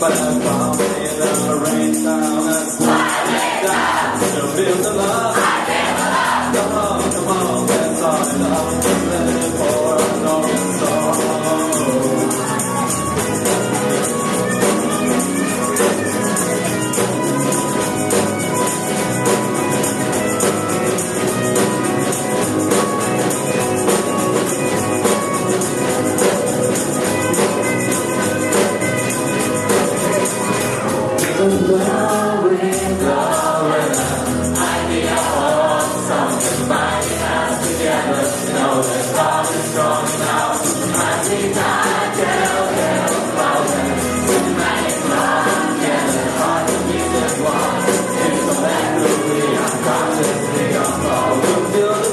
But I found in the rain down and Still feel the love. Come on, come on, let's all enough to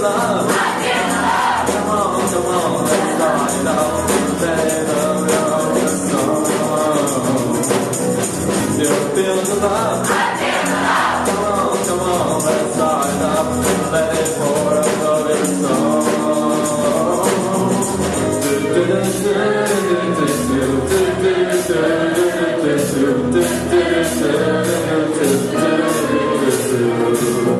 love. Come on, come on, let's start it off. I feel alive. Come on, come on, let's up. Let it pour a. Do do do